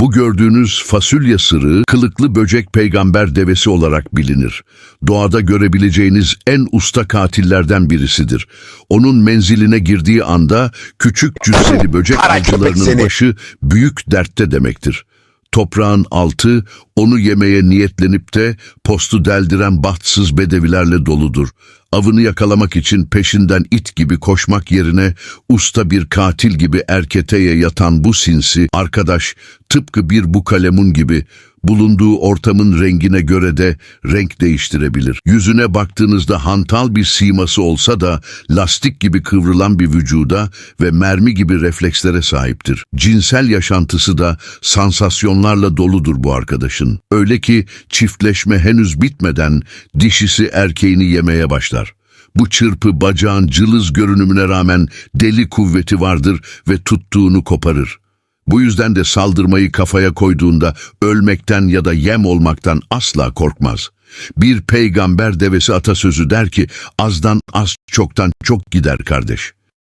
Bu gördüğünüz fasulye sırığı kılıklı böcek peygamber devesi olarak bilinir. Doğada görebileceğiniz en usta katillerden birisidir. Onun menziline girdiği anda küçük cüsseli böcek avcılarının başı büyük dertte demektir. Toprağın altı onu yemeye niyetlenip de postu deldiren bahtsız bedevilerle doludur. Avını yakalamak için peşinden it gibi koşmak yerine usta bir katil gibi erketeye yatan bu sinsi arkadaş tıpkı bir bukalemun gibi bulunduğu ortamın rengine göre de renk değiştirebilir. Yüzüne baktığınızda hantal bir siması olsa da lastik gibi kıvrılan bir vücuda ve mermi gibi reflekslere sahiptir. Cinsel yaşantısı da sansasyonlarla doludur bu arkadaşın. Öyle ki çiftleşme henüz bitmeden dişisi erkeğini yemeye başlar. Bu çırpı bacağın cılız görünümüne rağmen deli kuvveti vardır ve tuttuğunu koparır. Bu yüzden de saldırmayı kafaya koyduğunda ölmekten ya da yem olmaktan asla korkmaz. Bir peygamber devesi atasözü der ki azdan az çoktan çok gider kardeş.